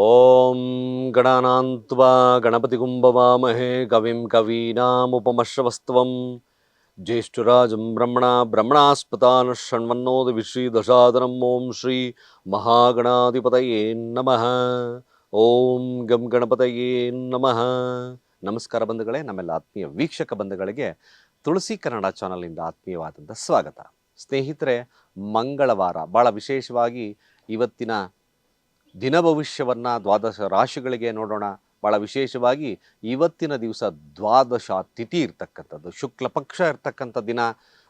ಓಂ ಗಣಾನಾಂತ್ವಾ ಗಣಪತಿಗುಂಭವಾಮಹೇ ಕವಿಂ ಕವೀನಾಮುಪಮಶ್ರವಸ್ತ್ವಂ ಜ್ಯೇಷ್ಠರಾಜಂ ಬ್ರಹ್ಮಣ ಬ್ರಹ್ಮಣಾಸ್ಪತಾನ ಷಣ್ಮನ್ನೋದವಿ ವಿಶ್ರೀ ದಶಾದನಂ ಓಂ ಶ್ರೀ ಮಹಾಗಣಾಧಿಪತಯೇ ನಮಃ ಓಂ ಗಂ ಗಣಪತಯೇ ನಮಃ ನಮಸ್ಕಾರ ಬಂಧುಗಳೇ, ನಮ್ಮೆಲ್ಲ ಆತ್ಮೀಯ ವೀಕ್ಷಕ ಬಂಧುಗಳಿಗೆ ತುಳಸಿ ಕನ್ನಡ ಚಾನಲಿಂದ ಆತ್ಮೀಯವಾದಂಥ ಸ್ವಾಗತ. ಸ್ನೇಹಿತರೆ, ಮಂಗಳವಾರ ಭಾಳ ವಿಶೇಷವಾಗಿ ಇವತ್ತಿನ ದಿನ ಭವಿಷ್ಯವನ್ನು ದ್ವಾದಶ ರಾಶಿಗಳಿಗೆ ನೋಡೋಣ. ಭಾಳ ವಿಶೇಷವಾಗಿ ಇವತ್ತಿನ ದಿವಸ ದ್ವಾದಶ ತಿಥಿ ಇರ್ತಕ್ಕಂಥದ್ದು, ಶುಕ್ಲ ಪಕ್ಷ ಇರ್ತಕ್ಕಂಥ ದಿನ.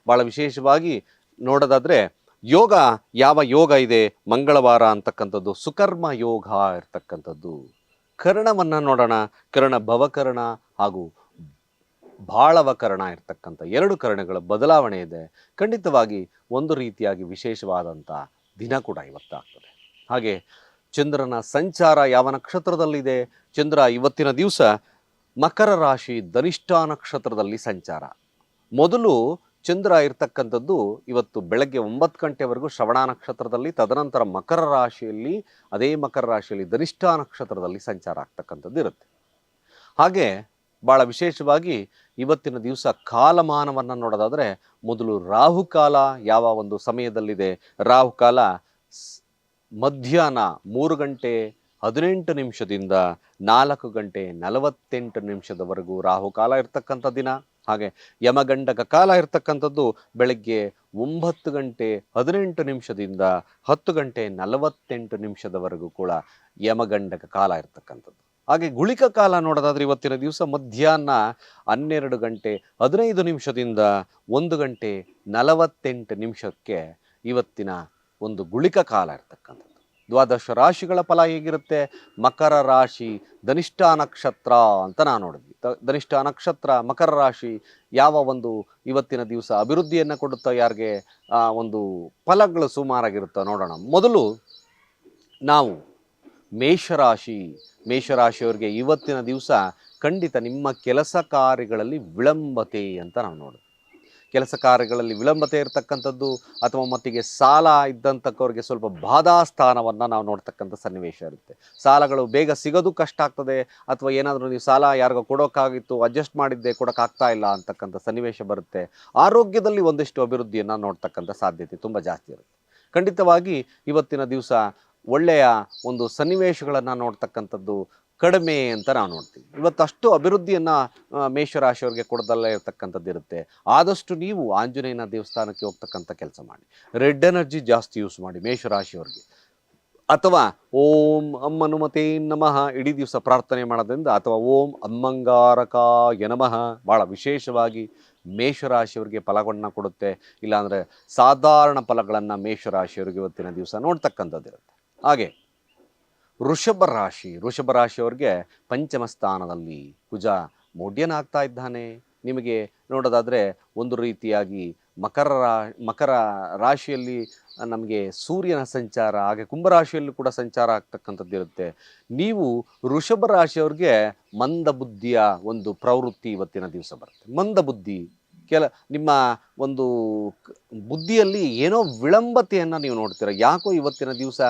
ಭಾಳ ವಿಶೇಷವಾಗಿ ನೋಡೋದಾದರೆ ಯೋಗ, ಯಾವ ಯೋಗ ಇದೆ? ಮಂಗಳವಾರ ಅಂತಕ್ಕಂಥದ್ದು, ಸುಕರ್ಮ ಯೋಗ ಇರ್ತಕ್ಕಂಥದ್ದು. ಕರ್ಣವನ್ನು ನೋಡೋಣ. ಕರ್ಣ ಭವಕರ್ಣ ಹಾಗೂ ಬಾಳವಕರ್ಣ ಇರ್ತಕ್ಕಂಥ ಎರಡು ಕರ್ಣಗಳ ಬದಲಾವಣೆ ಇದೆ. ಖಂಡಿತವಾಗಿ ಒಂದು ರೀತಿಯಾಗಿ ವಿಶೇಷವಾದಂಥ ದಿನ ಕೂಡ ಇವತ್ತಾಗ್ತದೆ. ಹಾಗೆ ಚಂದ್ರನ ಸಂಚಾರ ಯಾವ ನಕ್ಷತ್ರದಲ್ಲಿದೆ? ಚಂದ್ರ, ಇವತ್ತಿನ ದಿವಸ ಮಕರ ರಾಶಿ ಧನಿಷ್ಠ ನಕ್ಷತ್ರದಲ್ಲಿ ಸಂಚಾರ. ಮೊದಲು ಚಂದ್ರ ಇರತಕ್ಕಂಥದ್ದು ಇವತ್ತು ಬೆಳಗ್ಗೆ ಒಂಬತ್ತು ಗಂಟೆವರೆಗೂ ಶ್ರವಣ ನಕ್ಷತ್ರದಲ್ಲಿ, ತದನಂತರ ಮಕರ ರಾಶಿಯಲ್ಲಿ, ಅದೇ ಮಕರ ರಾಶಿಯಲ್ಲಿ ಧನಿಷ್ಠ ನಕ್ಷತ್ರದಲ್ಲಿ ಸಂಚಾರ ಆಗ್ತಕ್ಕಂಥದ್ದು ಇರುತ್ತೆ. ಹಾಗೆ ಭಾಳ ವಿಶೇಷವಾಗಿ ಇವತ್ತಿನ ದಿವಸ ಕಾಲಮಾನವನ್ನು ನೋಡೋದಾದರೆ, ಮೊದಲು ರಾಹುಕಾಲ ಯಾವ ಒಂದು ಸಮಯದಲ್ಲಿದೆ? ರಾಹುಕಾಲ ಮಧ್ಯಾಹ್ನ ಮೂರು ಗಂಟೆ ಹದಿನೆಂಟು ನಿಮಿಷದಿಂದ ನಾಲ್ಕು ಗಂಟೆ ನಲವತ್ತೆಂಟು ನಿಮಿಷದವರೆಗೂ ರಾಹುಕಾಲ ಇರ್ತಕ್ಕಂಥ ದಿನ. ಹಾಗೆ ಯಮಗಂಡಕ ಕಾಲ ಇರ್ತಕ್ಕಂಥದ್ದು ಬೆಳಗ್ಗೆ ಒಂಬತ್ತು ಗಂಟೆ ಹದಿನೆಂಟು ನಿಮಿಷದಿಂದ ಹತ್ತು ಗಂಟೆ ನಲವತ್ತೆಂಟು ನಿಮಿಷದವರೆಗೂ ಕೂಡ ಯಮಗಂಡಕ ಕಾಲ ಇರ್ತಕ್ಕಂಥದ್ದು. ಹಾಗೆ ಗುಳಿಕ ಕಾಲ ನೋಡೋದಾದ್ರೆ ಇವತ್ತಿನ ದಿವಸ ಮಧ್ಯಾಹ್ನ ಹನ್ನೆರಡು ಗಂಟೆ ಹದಿನೈದು ನಿಮಿಷದಿಂದ ಒಂದು ಗಂಟೆ ನಲವತ್ತೆಂಟು ನಿಮಿಷಕ್ಕೆ ಇವತ್ತಿನ ಒಂದು ಗುಳಿಕ ಕಾಲ ಇರ್ತಕ್ಕಂಥದ್ದು. ದ್ವಾದಶ ರಾಶಿಗಳ ಫಲ ಹೇಗಿರುತ್ತೆ? ಮಕರ ರಾಶಿ, ಧನಿಷ್ಠ ನಕ್ಷತ್ರ ಅಂತ ನಾವು ನೋಡಿದ್ವಿ. ಧನಿಷ್ಠ ನಕ್ಷತ್ರ, ಮಕರ ರಾಶಿ ಯಾವ ಒಂದು ಇವತ್ತಿನ ದಿವಸ ಅಭಿವೃದ್ಧಿಯನ್ನು ಕೊಡುತ್ತಾ, ಯಾರಿಗೆ ಒಂದು ಫಲಗಳು ಸುಮಾರಾಗಿರುತ್ತೋ ನೋಡೋಣ. ಮೊದಲು ನಾವು ಮೇಷರಾಶಿ, ಮೇಷರಾಶಿಯವರಿಗೆ ಇವತ್ತಿನ ದಿವಸ ಖಂಡಿತ ನಿಮ್ಮ ಕೆಲಸ ಕಾರ್ಯಗಳಲ್ಲಿ ವಿಳಂಬತೆ ಅಂತ ನಾವು ನೋಡಿದ್ವಿ ಕೆಲಸ ಕಾರ್ಯಗಳಲ್ಲಿ ವಿಳಂಬತೆ ಇರತಕ್ಕಂಥದ್ದು ಅಥವಾ ಮತ್ತಿಗೆ ಸಾಲ ಇದ್ದಂಥಕ್ಕವ್ರಿಗೆ ಸ್ವಲ್ಪ ಬಾಧಾ ಸ್ಥಾನವನ್ನು ನಾವು ನೋಡ್ತಕ್ಕಂಥ ಸನ್ನಿವೇಶ ಇರುತ್ತೆ. ಸಾಲಗಳು ಬೇಗ ಸಿಗೋದು ಕಷ್ಟ ಆಗ್ತದೆ ಅಥವಾ ಏನಾದರೂ ನೀವು ಸಾಲ ಯಾರಿಗೋ ಕೊಡೋಕ್ಕಾಗಿತ್ತು ಅಡ್ಜಸ್ಟ್ ಮಾಡಿದ್ದೆ ಕೊಡೋಕ್ಕಾಗ್ತಾ ಇಲ್ಲ ಅಂತಕ್ಕಂಥ ಸನ್ನಿವೇಶ ಬರುತ್ತೆ. ಆರೋಗ್ಯದಲ್ಲಿ ಒಂದಿಷ್ಟು ಅಭಿವೃದ್ಧಿಯನ್ನು ನೋಡ್ತಕ್ಕಂಥ ಸಾಧ್ಯತೆ ತುಂಬ ಜಾಸ್ತಿ ಇರುತ್ತೆ. ಖಂಡಿತವಾಗಿ ಇವತ್ತಿನ ದಿವಸ ಒಳ್ಳೆಯ ಒಂದು ಸನ್ನಿವೇಶಗಳನ್ನು ನೋಡ್ತಕ್ಕಂಥದ್ದು ಕಡಿಮೆ ಅಂತ ನಾವು ನೋಡ್ತೀವಿ. ಇವತ್ತಷ್ಟು ಅಭಿವೃದ್ಧಿಯನ್ನು ಮೇಷರಾಶಿಯವ್ರಿಗೆ ಕೊಡದಲ್ಲೇ ಇರತಕ್ಕಂಥದ್ದು ಇರುತ್ತೆ. ಆದಷ್ಟು ನೀವು ಆಂಜನೇಯನ ದೇವಸ್ಥಾನಕ್ಕೆ ಹೋಗ್ತಕ್ಕಂಥ ಕೆಲಸ ಮಾಡಿ. ರೆಡ್ ಎನರ್ಜಿ ಜಾಸ್ತಿ ಯೂಸ್ ಮಾಡಿ ಮೇಷರಾಶಿಯವ್ರಿಗೆ ಅಥವಾ ಓಂ ಅಮ್ಮನುಮತೇ ನಮಃ ಇಡೀ ದಿವಸ ಪ್ರಾರ್ಥನೆ ಮಾಡೋದ್ರಿಂದ ಅಥವಾ ಓಂ ಅಮ್ಮಂಗಾರಕಾಯ ನಮಃ ಭಾಳ ವಿಶೇಷವಾಗಿ ಮೇಷರಾಶಿಯವರಿಗೆ ಫಲಗಳನ್ನ ಕೊಡುತ್ತೆ. ಇಲ್ಲಾಂದರೆ ಸಾಧಾರಣ ಫಲಗಳನ್ನು ಮೇಷರಾಶಿಯವರಿಗೆ ಇವತ್ತಿನ ದಿವಸ ನೋಡ್ತಕ್ಕಂಥದ್ದಿರುತ್ತೆ. ಹಾಗೆ ವೃಷಭ ರಾಶಿ. ವೃಷಭ ರಾಶಿಯವ್ರಿಗೆ ಪಂಚಮ ಸ್ಥಾನದಲ್ಲಿ ಕುಜ ಮೋಡ್ಯನಾಗ್ತಾ ಇದ್ದಾನೆ. ನಿಮಗೆ ನೋಡೋದಾದರೆ ಒಂದು ರೀತಿಯಾಗಿ ಮಕರ ಮಕರ ರಾಶಿಯಲ್ಲಿ ನಮಗೆ ಸೂರ್ಯನ ಸಂಚಾರ, ಹಾಗೆ ಕುಂಭರಾಶಿಯಲ್ಲೂ ಕೂಡ ಸಂಚಾರ ಆಗ್ತಕ್ಕಂಥದ್ದು ಇರುತ್ತೆ. ನೀವು ವೃಷಭ ರಾಶಿಯವ್ರಿಗೆ ಮಂದ ಬುದ್ಧಿಯ ಒಂದು ಪ್ರವೃತ್ತಿ ಇವತ್ತಿನ ದಿವಸ ಬರುತ್ತೆ. ಮಂದ ಬುದ್ಧಿ. ಕೆಲ, ನಿಮ್ಮ ಒಂದು ಬುದ್ಧಿಯಲ್ಲಿ ಏನೋ ವಿಳಂಬತೆಯನ್ನು ನೀವು ನೋಡ್ತೀರ? ಯಾಕೋ ಇವತ್ತಿನ ದಿವಸ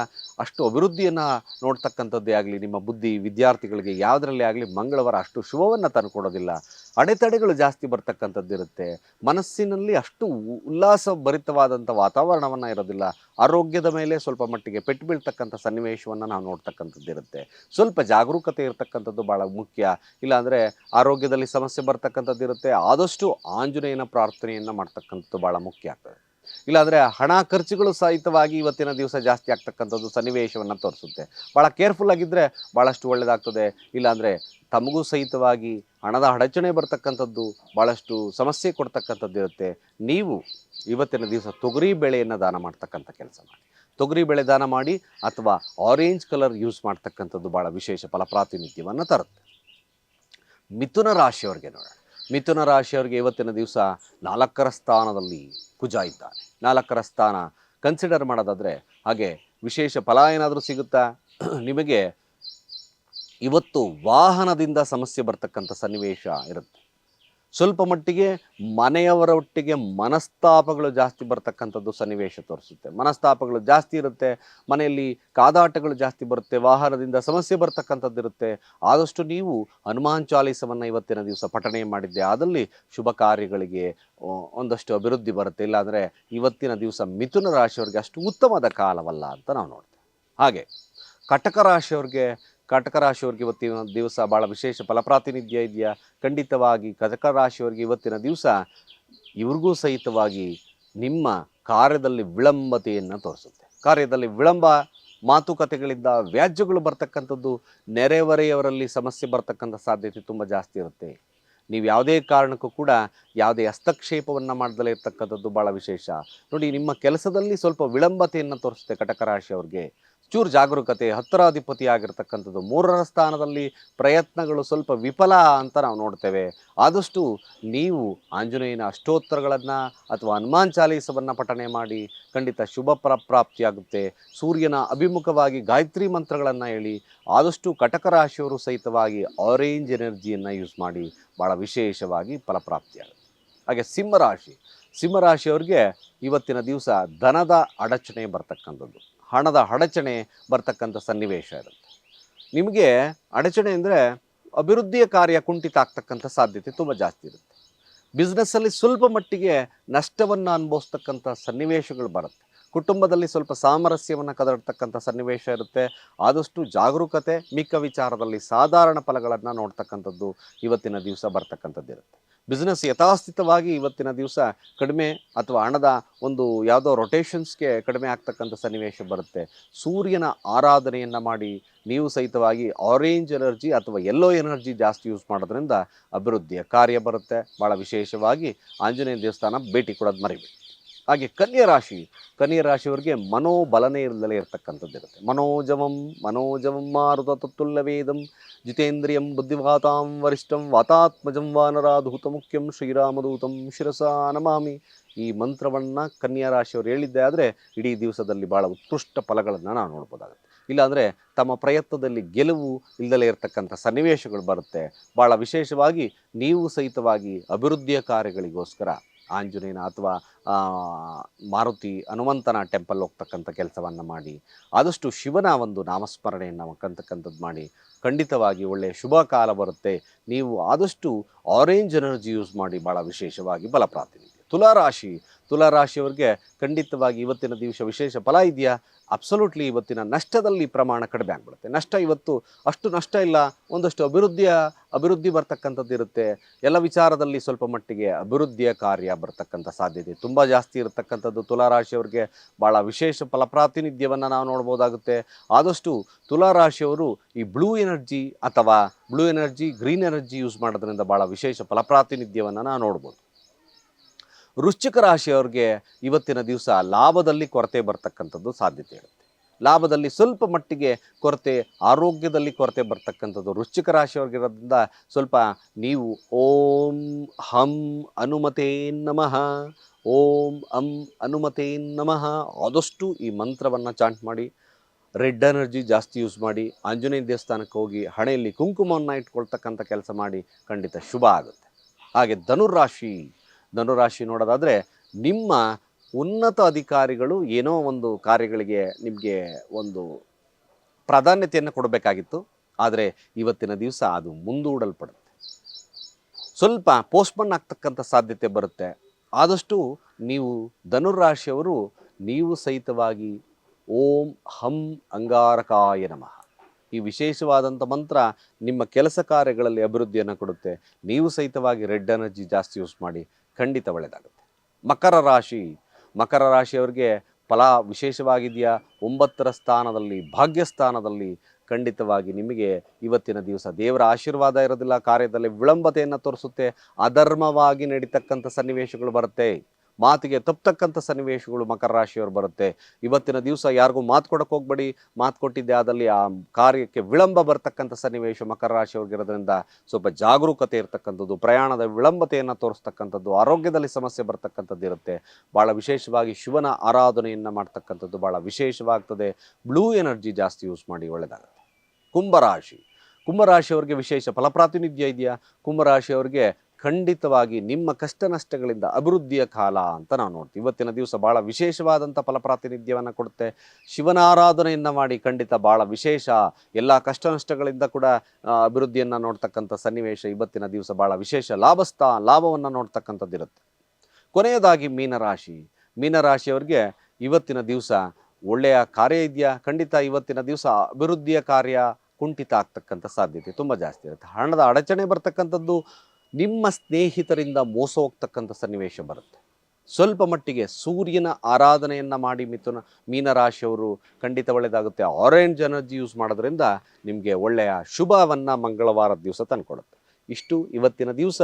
ಅಷ್ಟು ಅಭಿವೃದ್ಧಿಯನ್ನು ನೋಡ್ತಕ್ಕಂಥದ್ದೇ ಆಗಲಿ, ನಿಮ್ಮ ಬುದ್ಧಿ ವಿದ್ಯಾರ್ಥಿಗಳಿಗೆ ಯಾವುದರಲ್ಲಿ ಆಗಲಿ ಮಂಗಳವಾರ ಅಷ್ಟು ಶುಭವನ್ನು ತಂದುಕೊಡೋದಿಲ್ಲ. ಅಡೆತಡೆಗಳು ಜಾಸ್ತಿ ಬರ್ತಕ್ಕಂಥದ್ದಿರುತ್ತೆ ಮನಸ್ಸಿನಲ್ಲಿ ಅಷ್ಟು ಉಲ್ಲಾಸ ಭರಿತವಾದಂಥ ವಾತಾವರಣವನ್ನು ಇರೋದಿಲ್ಲ. ಆರೋಗ್ಯದ ಮೇಲೆ ಸ್ವಲ್ಪ ಮಟ್ಟಿಗೆ ಪೆಟ್ಟು ಬೀಳ್ತಕ್ಕಂಥ ಸನ್ನಿವೇಶವನ್ನು ನಾವು ನೋಡ್ತಕ್ಕಂಥದ್ದಿರುತ್ತೆ ಸ್ವಲ್ಪ ಜಾಗರೂಕತೆ ಇರತಕ್ಕಂಥದ್ದು ಭಾಳ ಮುಖ್ಯ. ಇಲ್ಲಾಂದರೆ ಆರೋಗ್ಯದಲ್ಲಿ ಸಮಸ್ಯೆ ಬರ್ತಕ್ಕಂಥದ್ದಿರುತ್ತೆ ಆದಷ್ಟು ಆಂಜನೇಯನ ಪ್ರಾರ್ಥನೆಯನ್ನು ಮಾಡ್ತಕ್ಕಂಥದ್ದು ಭಾಳ ಮುಖ್ಯ. ಇಲ್ಲಾಂದರೆ ಹಣ ಖರ್ಚುಗಳು ಸಹಿತವಾಗಿ ಇವತ್ತಿನ ದಿವಸ ಜಾಸ್ತಿ ಆಗ್ತಕ್ಕಂಥದ್ದು ಸನ್ನಿವೇಶವನ್ನು ತೋರಿಸುತ್ತೆ. ಭಾಳ ಕೇರ್ಫುಲ್ ಆಗಿದ್ದರೆ ಭಾಳಷ್ಟು ಒಳ್ಳೆಯದಾಗ್ತದೆ ಇಲ್ಲಾಂದರೆ ತಮಗೂ ಸಹಿತವಾಗಿ ಹಣದ ಅಡಚಣೆ ಬರ್ತಕ್ಕಂಥದ್ದು ಭಾಳಷ್ಟು ಸಮಸ್ಯೆ ಕೊಡ್ತಕ್ಕಂಥದ್ದು ಇರುತ್ತೆ. ನೀವು ಇವತ್ತಿನ ದಿವಸ ತೊಗರಿ ಬೆಳೆಯನ್ನು ದಾನ ಮಾಡ್ತಕ್ಕಂಥ ಕೆಲಸ ಮಾಡಿ. ತೊಗರಿ ಬೆಳೆ ದಾನ ಮಾಡಿ ಅಥವಾ ಆರೆಂಜ್ ಕಲರ್ ಯೂಸ್ ಮಾಡ್ತಕ್ಕಂಥದ್ದು ಭಾಳ ವಿಶೇಷ ಫಲ ಪ್ರಾತಿನಿಧ್ಯವನ್ನು ತರುತ್ತೆ. ಮಿಥುನ ರಾಶಿಯವ್ರಿಗೆ ನೋಡೋಣ. ಮಿಥುನ ರಾಶಿಯವ್ರಿಗೆ ಇವತ್ತಿನ ದಿವಸ ನಾಲ್ಕರ ಸ್ಥಾನದಲ್ಲಿ ಕುಜ ಇದ್ದಾನೆ ನಾಲ್ಕರ ಸ್ಥಾನ. ಕನ್ಸಿಡರ್ ಮಾಡೋದಾದರೆ ಹಾಗೆ ವಿಶೇಷ ಫಲ ಏನಾದರೂ ಸಿಗುತ್ತಾ? ನಿಮಗೆ ಇವತ್ತು ವಾಹನದಿಂದ ಸಮಸ್ಯೆ ಬರ್ತಕ್ಕಂಥ ಸನ್ನಿವೇಶ ಇರುತ್ತೆ. ಸ್ವಲ್ಪ ಮಟ್ಟಿಗೆ ಮನೆಯವರ ಒಟ್ಟಿಗೆ ಮನಸ್ತಾಪಗಳು ಜಾಸ್ತಿ ಬರ್ತಕ್ಕಂಥದ್ದು ಸನ್ನಿವೇಶ ತೋರಿಸುತ್ತೆ. ಮನಸ್ತಾಪಗಳು ಜಾಸ್ತಿ ಇರುತ್ತೆ, ಮನೆಯಲ್ಲಿ ಕಾದಾಟಗಳು ಜಾಸ್ತಿ ಬರುತ್ತೆ ವಾಹನದಿಂದ ಸಮಸ್ಯೆ ಬರ್ತಕ್ಕಂಥದ್ದು ಇರುತ್ತೆ. ಆದಷ್ಟು ನೀವು ಹನುಮಾನ್ ಚಾಲೀಸವನ್ನು ಇವತ್ತಿನ ದಿವಸ ಪಠಣೆ ಮಾಡಿದ್ದೆ, ಆದಲ್ಲಿ ಶುಭ ಕಾರ್ಯಗಳಿಗೆ ಒಂದಷ್ಟು ಅಭಿವೃದ್ಧಿ ಬರುತ್ತೆ. ಇಲ್ಲಾಂದರೆ ಇವತ್ತಿನ ದಿವಸ ಮಿಥುನ ರಾಶಿಯವರಿಗೆ ಅಷ್ಟು ಉತ್ತಮದ ಕಾಲವಲ್ಲ ಅಂತ ನಾವು ನೋಡ್ತೇವೆ. ಹಾಗೆ ಕಟಕ ರಾಶಿಯವ್ರಿಗೆ ಕಟಕ ರಾಶಿಯವ್ರಿಗೆ ಇವತ್ತಿನ ದಿವಸ ಭಾಳ ವಿಶೇಷ ಫಲಪ್ರಾತಿನಿಧ್ಯ ಇದೆಯಾ? ಖಂಡಿತವಾಗಿ ಕಟಕ ರಾಶಿಯವರಿಗೆ ಇವತ್ತಿನ ದಿವಸ ಇವ್ರಿಗೂ ಸಹಿತವಾಗಿ ನಿಮ್ಮ ಕಾರ್ಯದಲ್ಲಿ ವಿಳಂಬತೆಯನ್ನು ತೋರಿಸುತ್ತೆ. ಕಾರ್ಯದಲ್ಲಿ ವಿಳಂಬ, ಮಾತುಕತೆಗಳಿಂದ ವ್ಯಾಜ್ಯಗಳು ಬರ್ತಕ್ಕಂಥದ್ದು, ನೆರೆಹೊರೆಯವರಲ್ಲಿ ಸಮಸ್ಯೆ ಬರ್ತಕ್ಕಂಥ ಸಾಧ್ಯತೆ ತುಂಬ ಜಾಸ್ತಿ ಇರುತ್ತೆ. ನೀವು ಯಾವುದೇ ಕಾರಣಕ್ಕೂ ಕೂಡ ಯಾವುದೇ ಹಸ್ತಕ್ಷೇಪವನ್ನು ಮಾಡದಲ್ಲೇ ಇರ್ತಕ್ಕಂಥದ್ದು ಭಾಳ ವಿಶೇಷ. ನೋಡಿ, ನಿಮ್ಮ ಕೆಲಸದಲ್ಲಿ ಸ್ವಲ್ಪ ವಿಳಂಬತೆಯನ್ನು ತೋರಿಸುತ್ತೆ ಕಟಕ ರಾಶಿಯವ್ರಿಗೆ. ಚೂರು ಜಾಗರೂಕತೆ ಹತ್ತರಾಧಿಪತಿ ಆಗಿರ್ತಕ್ಕಂಥದ್ದು ಮೂರರ ಸ್ಥಾನದಲ್ಲಿ ಪ್ರಯತ್ನಗಳು ಸ್ವಲ್ಪ ವಿಫಲ ಅಂತ ನಾವು ನೋಡ್ತೇವೆ. ಆದಷ್ಟು ನೀವು ಆಂಜನೇಯನ ಅಷ್ಟೋತ್ತರಗಳನ್ನು ಅಥವಾ ಹನುಮಾನ್ ಚಾಲೀಸವನ್ನು ಪಠನೆ ಮಾಡಿ ಖಂಡಿತ ಶುಭ ಪ್ರ ಪ್ರಾಪ್ತಿಯಾಗುತ್ತೆ. ಸೂರ್ಯನ ಅಭಿಮುಖವಾಗಿ ಗಾಯತ್ರಿ ಮಂತ್ರಗಳನ್ನು ಹೇಳಿ, ಆದಷ್ಟು ಕಟಕ ರಾಶಿಯವರು ಸಹಿತವಾಗಿ ಆರೇಂಜ್ ಎನರ್ಜಿಯನ್ನು ಯೂಸ್ ಮಾಡಿ ಭಾಳ ವಿಶೇಷವಾಗಿ ಫಲಪ್ರಾಪ್ತಿಯಾಗುತ್ತೆ. ಹಾಗೆ ಸಿಂಹರಾಶಿ ಸಿಂಹರಾಶಿಯವ್ರಿಗೆ ಇವತ್ತಿನ ದಿವಸ ಧನದ ಅಡಚಣೆ ಬರ್ತಕ್ಕಂಥದ್ದು. ಹಣದ ಅಡಚಣೆ ಬರ್ತಕ್ಕಂಥ ಸನ್ನಿವೇಶ ಇರುತ್ತೆ. ನಿಮಗೆ ಅಡಚಣೆ ಅಂದರೆ ಅಭಿವೃದ್ಧಿಯ ಕಾರ್ಯ ಕುಂಠಿತ ಆಗ್ತಕ್ಕಂಥ ಸಾಧ್ಯತೆ ತುಂಬ ಜಾಸ್ತಿ ಇರುತ್ತೆ. ಬಿಸ್ನೆಸ್ಸಲ್ಲಿ ಸ್ವಲ್ಪ ಮಟ್ಟಿಗೆ ನಷ್ಟವನ್ನು ಅನುಭವಿಸ್ತಕ್ಕಂಥ ಸನ್ನಿವೇಶಗಳು ಬರುತ್ತೆ. ಕುಟುಂಬದಲ್ಲಿ ಸ್ವಲ್ಪ ಸಾಮರಸ್ಯವನ್ನು ಕದಡ್ತಕ್ಕಂಥ ಸನ್ನಿವೇಶ ಇರುತ್ತೆ. ಆದಷ್ಟು ಜಾಗರೂಕತೆ, ಮಿಕ್ಕ ವಿಚಾರದಲ್ಲಿ ಸಾಧಾರಣ ಫಲಗಳನ್ನು ನೋಡ್ತಕ್ಕಂಥದ್ದು ಇವತ್ತಿನ ದಿವಸ ಬರ್ತಕ್ಕಂಥದ್ದು ಇರುತ್ತೆ ಬಿಸ್ನೆಸ್ ಯಥಾಸ್ಥಿತವಾಗಿ ಇವತ್ತಿನ ದಿವಸ ಕಡಿಮೆ ಅಥವಾ ಹಣದ ಒಂದು ಯಾವುದೋ ರೊಟೇಷನ್ಸ್ಗೆ ಕಡಿಮೆ ಆಗ್ತಕ್ಕಂಥ ಸನ್ನಿವೇಶ ಬರುತ್ತೆ. ಸೂರ್ಯನ ಆರಾಧನೆಯನ್ನು ಮಾಡಿ ನೀವು ಸಹಿತವಾಗಿ ಆರೇಂಜ್ ಎನರ್ಜಿ ಅಥವಾ ಯೆಲ್ಲೋ ಎನರ್ಜಿ ಜಾಸ್ತಿ ಯೂಸ್ ಮಾಡೋದ್ರಿಂದ ಅಭಿವೃದ್ಧಿಯ ಕಾರ್ಯ ಬರುತ್ತೆ. ಭಾಳ ವಿಶೇಷವಾಗಿ ಆಂಜನೇಯ ದೇವಸ್ಥಾನ ಭೇಟಿ ಕೊಡೋದು ಮರಿಬೇಡಿ. ಹಾಗೆ ಕನ್ಯಾ ರಾಶಿ, ಕನ್ಯಾ ರಾಶಿಯವರಿಗೆ ಮನೋಬಲನೇ ಇಲ್ಲದಲೇ ಇರತಕ್ಕಂಥದ್ದು ಇರುತ್ತೆ. ಮನೋಜವಂ ಮನೋಜವಂ ಮಾರುತ ತತ್ತುಲ್ಲ ವೇದಂ, ಜಿತೇಂದ್ರಿಯಂ ಬುದ್ಧಿವಾತಾಂ ವರಿಷ್ಠಂ, ವಾತಾತ್ಮಜಂ ವಾನರಾಧೂತ ಮುಖ್ಯಂ ಶ್ರೀರಾಮದೂತಂ ಶಿರಸ ನಮಾಮಿ. ಈ ಮಂತ್ರವನ್ನು ಕನ್ಯಾ ರಾಶಿಯವರು ಹೇಳಿದ್ದೆ ಆದರೆ ಇಡೀ ದಿವಸದಲ್ಲಿ ಭಾಳ ಉತ್ಕೃಷ್ಟ ಫಲಗಳನ್ನು ನಾವು ನೋಡ್ಬೋದಾಗುತ್ತೆ. ಇಲ್ಲಾಂದರೆ ತಮ್ಮ ಪ್ರಯತ್ನದಲ್ಲಿ ಗೆಲುವು ಇಲ್ಲದಲೇ ಇರತಕ್ಕಂಥ ಸನ್ನಿವೇಶಗಳು ಬರುತ್ತೆ. ಭಾಳ ವಿಶೇಷವಾಗಿ ನೀವು ಸಹಿತವಾಗಿ ಅಭಿವೃದ್ಧಿಯ ಕಾರ್ಯಗಳಿಗೋಸ್ಕರ. ಆಂಜನೇಯನ ಅಥವಾ ಮಾರುತಿ ಹನುಮಂತನ ಟೆಂಪಲ್ ಹೋಗ್ತಕ್ಕಂಥ ಕೆಲಸವನ್ನು ಮಾಡಿ, ಆದಷ್ಟು ಶಿವನ ಒಂದು ನಾಮಸ್ಮರಣೆಯನ್ನು ಕಂತಕ್ಕಂಥದ್ದು ಮಾಡಿ, ಖಂಡಿತವಾಗಿ ಒಳ್ಳೆಯ ಶುಭ ಕಾಲ ಬರುತ್ತೆ. ನೀವು ಆದಷ್ಟು ಆರೆಂಜ್ ಎನರ್ಜಿ ಯೂಸ್ ಮಾಡಿ ಭಾಳ ವಿಶೇಷವಾಗಿ ಬಲ ಪ್ರಾತಿನಿಧ್ಯ. ತುಲಾರಾಶಿ ತುಲಾರಾಶಿಯವರಿಗೆ ಖಂಡಿತವಾಗಿ ಇವತ್ತಿನ ದಿವಸ ವಿಶೇಷ ಫಲ ಇದೆಯಾ? ಅಬ್ಸಲ್ಯೂಟ್ಲಿ ಇವತ್ತಿನ ನಷ್ಟದಲ್ಲಿ ಪ್ರಮಾಣ ಕಡಿಮೆ ಆಗ್ಬಿಡುತ್ತೆ. ನಷ್ಟ ಇವತ್ತು ಅಷ್ಟು ನಷ್ಟ ಇಲ್ಲ, ಒಂದಷ್ಟು ಅಭಿವೃದ್ಧಿಯ, ಅಭಿವೃದ್ಧಿ ಬರ್ತಕ್ಕಂಥದ್ದು ಇರುತ್ತೆ. ಎಲ್ಲ ವಿಚಾರದಲ್ಲಿ ಸ್ವಲ್ಪ ಮಟ್ಟಿಗೆ ಅಭಿವೃದ್ಧಿಯ ಕಾರ್ಯ ಬರ್ತಕ್ಕಂಥ ಸಾಧ್ಯತೆ ತುಂಬ ಜಾಸ್ತಿ ಇರತಕ್ಕಂಥದ್ದು. ತುಲಾರಾಶಿಯವರಿಗೆ ಭಾಳ ವಿಶೇಷ ಫಲ ಪ್ರಾತಿನಿಧ್ಯವನ್ನು ನಾವು ನೋಡ್ಬೋದಾಗುತ್ತೆ. ಆದಷ್ಟು ತುಲಾರಾಶಿಯವರು ಈ ಬ್ಲೂ ಎನರ್ಜಿ ಅಥವಾ blue energy green energy use ಮಾಡೋದ್ರಿಂದ ಭಾಳ ವಿಶೇಷ ಫಲ ಪ್ರಾತಿನಿಧ್ಯವನ್ನು ನಾವು ನೋಡ್ಬೋದು. ವೃಶ್ಚಿಕ ರಾಶಿಯವ್ರಿಗೆ ಇವತ್ತಿನ ದಿವಸ ಲಾಭದಲ್ಲಿ ಕೊರತೆ ಬರ್ತಕ್ಕಂಥದ್ದು ಸಾಧ್ಯತೆ ಇರುತ್ತೆ. ಲಾಭದಲ್ಲಿ ಸ್ವಲ್ಪ ಮಟ್ಟಿಗೆ ಕೊರತೆ, ಆರೋಗ್ಯದಲ್ಲಿ ಕೊರತೆ ಬರ್ತಕ್ಕಂಥದ್ದು ವೃಶ್ಚಿಕ ರಾಶಿಯವ್ರಿಗಿರೋದ್ರಿಂದ ಸ್ವಲ್ಪ ನೀವು ಓಂ ಹಂ ಅನುಮತೇ ನಮಃ, ಓಂ ಅಂ ಅನುಮತೇ ನಮಃ ಆದಷ್ಟು ಈ ಮಂತ್ರವನ್ನು ಚಾಂಟ್ ಮಾಡಿ, ರೆಡ್ ಎನರ್ಜಿ ಜಾಸ್ತಿ ಯೂಸ್ ಮಾಡಿ, ಆಂಜನೇಯ ದೇವಸ್ಥಾನಕ್ಕೆ ಹೋಗಿ ಹಣೆಯಲ್ಲಿ ಕುಂಕುಮವನ್ನು ಇಟ್ಕೊಳ್ತಕ್ಕಂಥ ಕೆಲಸ ಮಾಡಿ ಖಂಡಿತ ಶುಭ ಆಗುತ್ತೆ. ಹಾಗೆ ಧನುರಾಶಿ ಧನುರಾಶಿ ನೋಡೋದಾದರೆ ನಿಮ್ಮ ಉನ್ನತ ಅಧಿಕಾರಿಗಳು ಏನೋ ಒಂದು ಕಾರ್ಯಗಳಿಗೆ ನಿಮಗೆ ಒಂದು ಪ್ರಾಧಾನ್ಯತೆಯನ್ನು ಕೊಡಬೇಕಾಗಿತ್ತು. ಆದರೆ ಇವತ್ತಿನ ದಿವಸ ಅದು ಮುಂದೂಡಲ್ಪಡುತ್ತೆ. ಸ್ವಲ್ಪ ಪೋಸ್ಟ್ಪೋನ್ ಆಗ್ತಕ್ಕಂಥ ಸಾಧ್ಯತೆ ಬರುತ್ತೆ. ಆದಷ್ಟು ನೀವು ಧನುರಾಶಿಯವರು, ನೀವು ಸಹಿತವಾಗಿ ಓಂ ಹಂ ಅಂಗಾರಕಾಯ ನಮಃ. ಈ ವಿಶೇಷವಾದಂಥ ಮಂತ್ರ ನಿಮ್ಮ ಕೆಲಸ ಕಾರ್ಯಗಳಲ್ಲಿ ಅಭಿವೃದ್ಧಿಯನ್ನು ಕೊಡುತ್ತೆ. ನೀವು ಸಹಿತವಾಗಿ ರೆಡ್ ಎನರ್ಜಿ ಜಾಸ್ತಿ ಯೂಸ್ ಮಾಡಿ ಖಂಡಿತ ಒಳ್ಳೆಯದಾಗುತ್ತೆ. ಮಕರ ರಾಶಿ, ಮಕರ ರಾಶಿಯವರಿಗೆ ಫಲ ವಿಶೇಷವಾಗಿದೆಯಾ? ಒಂಬತ್ತರ ಸ್ಥಾನದಲ್ಲಿ, ಭಾಗ್ಯಸ್ಥಾನದಲ್ಲಿ ಖಂಡಿತವಾಗಿ ನಿಮಗೆ ಇವತ್ತಿನ ದಿವಸ ದೇವರ ಆಶೀರ್ವಾದ ಇರೋದಿಲ್ಲ, ಕಾರ್ಯದಲ್ಲಿ ವಿಳಂಬತೆಯನ್ನು ತೋರಿಸುತ್ತೆ, ಅಧರ್ಮವಾಗಿ ನಡೀತಕ್ಕಂಥ ಸನ್ನಿವೇಶಗಳು ಬರುತ್ತೆ. ಮಾತಿಗೆ ತಪ್ಪತಕ್ಕಂಥ ಸನ್ನಿವೇಶಗಳು ಮಕರ ರಾಶಿಯವರು ಬರುತ್ತೆ. ಇವತ್ತಿನ ದಿವಸ ಯಾರಿಗೂ ಮಾತು ಕೊಡಕ್ಕೆ ಹೋಗ್ಬೇಡಿ. ಮಾತು ಕೊಟ್ಟಿದ್ದೆ ಆದಲ್ಲಿ ಆ ಕಾರ್ಯಕ್ಕೆ ವಿಳಂಬ ಬರ್ತಕ್ಕಂಥ ಸನ್ನಿವೇಶ ಮಕರ ರಾಶಿಯವ್ರಿಗಿರೋದ್ರಿಂದ ಸ್ವಲ್ಪ ಜಾಗರೂಕತೆ ಇರತಕ್ಕಂಥದ್ದು, ಪ್ರಯಾಣದ ವಿಳಂಬತೆಯನ್ನು ತೋರಿಸ್ತಕ್ಕಂಥದ್ದು, ಆರೋಗ್ಯದಲ್ಲಿ ಸಮಸ್ಯೆ ಬರ್ತಕ್ಕಂಥದ್ದು ಇರುತ್ತೆ. ಭಾಳ ವಿಶೇಷವಾಗಿ ಶಿವನ ಆರಾಧನೆಯನ್ನು ಮಾಡ್ತಕ್ಕಂಥದ್ದು ಭಾಳ ವಿಶೇಷವಾಗ್ತದೆ. ಬ್ಲೂ ಎನರ್ಜಿ ಜಾಸ್ತಿ ಯೂಸ್ ಮಾಡಿ ಒಳ್ಳೆಯದಾಗುತ್ತೆ ಕುಂಭರಾಶಿ ಕುಂಭರಾಶಿಯವರಿಗೆ ವಿಶೇಷ ಫಲಪ್ರಾತಿನಿಧ್ಯ ಇದೆಯಾ? ಕುಂಭರಾಶಿಯವರಿಗೆ ಖಂಡಿತವಾಗಿ ನಿಮ್ಮ ಕಷ್ಟ ನಷ್ಟಗಳಿಂದ ಅಭಿವೃದ್ಧಿಯ ಕಾಲ ಅಂತ ನಾವು ನೋಡ್ತೀವಿ. ಇವತ್ತಿನ ದಿವಸ ಭಾಳ ವಿಶೇಷವಾದಂಥ ಫಲಪ್ರಾತಿನಿಧ್ಯವನ್ನು ಕೊಡುತ್ತೆ. ಶಿವನ ಆರಾಧನೆಯನ್ನು ಮಾಡಿ ಖಂಡಿತ ಭಾಳ ವಿಶೇಷ, ಎಲ್ಲ ಕಷ್ಟ ನಷ್ಟಗಳಿಂದ ಕೂಡ ಅಭಿವೃದ್ಧಿಯನ್ನು ನೋಡ್ತಕ್ಕಂಥ ಸನ್ನಿವೇಶ ಇವತ್ತಿನ ದಿವಸ ಭಾಳ ವಿಶೇಷ. ಲಾಭಸ್ಥ, ಲಾಭವನ್ನು ನೋಡ್ತಕ್ಕಂಥದ್ದಿರುತ್ತೆ. ಕೊನೆಯದಾಗಿ ಮೀನರಾಶಿ. ಮೀನರಾಶಿಯವರಿಗೆ ಇವತ್ತಿನ ದಿವಸ ಒಳ್ಳೆಯ ಕಾರ್ಯ ಇದೆಯಾ? ಖಂಡಿತ ಇವತ್ತಿನ ದಿವಸ ಅಭಿವೃದ್ಧಿಯ ಕಾರ್ಯ ಕುಂಠಿತ ಆಗ್ತಕ್ಕಂಥ ಸಾಧ್ಯತೆ ತುಂಬ ಜಾಸ್ತಿ ಇರುತ್ತೆ. ಹಣದ ಅಡಚಣೆ ಬರ್ತಕ್ಕಂಥದ್ದು ನಿಮ್ಮ ಸ್ನೇಹಿತರಿಂದ ಮೋಸ ಹೋಗ್ತಕ್ಕಂಥ ಸನ್ನಿವೇಶ ಬರುತ್ತೆ. ಸ್ವಲ್ಪ ಮಟ್ಟಿಗೆ ಸೂರ್ಯನ ಆರಾಧನೆಯನ್ನು ಮಾಡಿ ಮಿಥುನ, ಮೀನರಾಶಿಯವರು ಖಂಡಿತ ಒಳ್ಳೆಯದಾಗುತ್ತೆ ಆರೆಂಜ್ ಎನರ್ಜಿ ಯೂಸ್ ಮಾಡೋದ್ರಿಂದ ನಿಮಗೆ ಒಳ್ಳೆಯ ಶುಭವನ್ನು ಮಂಗಳವಾರದ ದಿವಸ ತಂದುಕೊಡುತ್ತೆ. ಇಷ್ಟು ಇವತ್ತಿನ ದಿವಸ.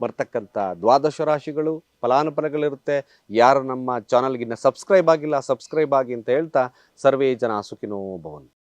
ಬರ್ತಕ್ಕಂಥ ದ್ವಾದಶ ರಾಶಿಗಳು ಫಲಾನುಫಲಗಳಿರುತ್ತೆ. ಯಾರು ನಮ್ಮ ಚಾನಲ್ಗಿನ್ನ ಸಬ್ಸ್ಕ್ರೈಬ್ ಆಗಿಲ್ಲ ಸಬ್ಸ್ಕ್ರೈಬ್ ಆಗಿ ಅಂತ ಹೇಳ್ತಾ ಸರ್ವೇ ಜನ ಸುಖಿನೋ ಭವಂತು.